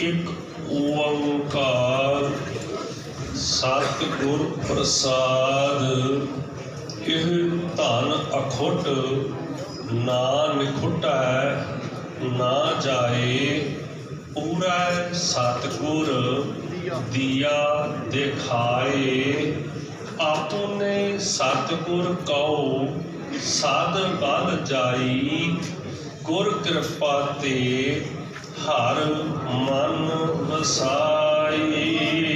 ਇੱਕ ਓੰਕਾਰ। ਸਤਿਗੁਰ ਪ੍ਰਸਾਦ। ਇਹ ਧਨ ਅਖੁੱਟ ਨਾ ਨਿਖੁਟੈ, ਨਾ ਜਾਏ। ਪੂਰਾ ਸਤਿਗੁਰ ਦੀਆ ਦਿਖਾਏ। ਆਪਨੇ ਸਤਿਗੁਰ ਕਉ ਸਾਧ ਬਲ ਜਾਈ। ਗੁਰ ਕਿਰਪਾ ਤੇ ਹਰ ਮਨ ਵਸਾਈ।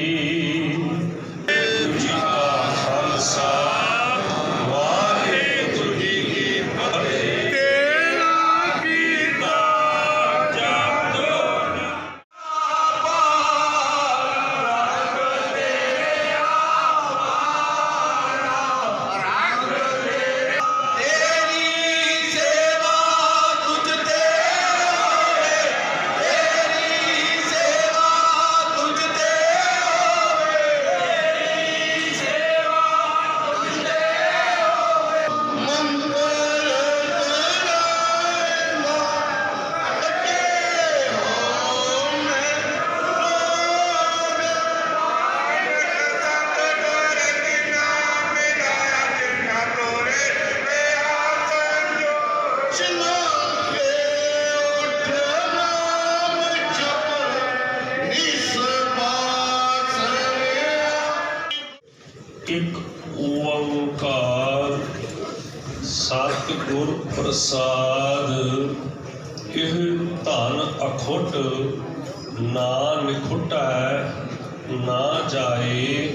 ਇੱਕ ਓੰਕਾਰ ਸਤਿਗੁਰ ਪ੍ਰਸਾਦ। ਇਹ ਧਨ ਅਖੁੱਟ ਨਾ ਨਿਖੁਟੈ, ਨਾ ਜਾਏ।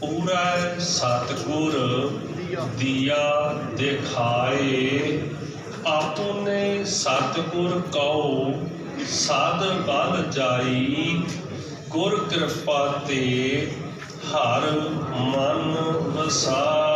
ਪੂਰਾ ਸਤਿਗੁਰ ਦੀਆ ਦਿਖਾਏ। ਆਪਨੇ ਸਤਿਗੁਰ ਕਉ ਸਾਧ ਬਲ ਜਾਈ। ਗੁਰ ਕਿਰਪਾ ਤੇ ਹਰ ਮਨ ਵਸਾ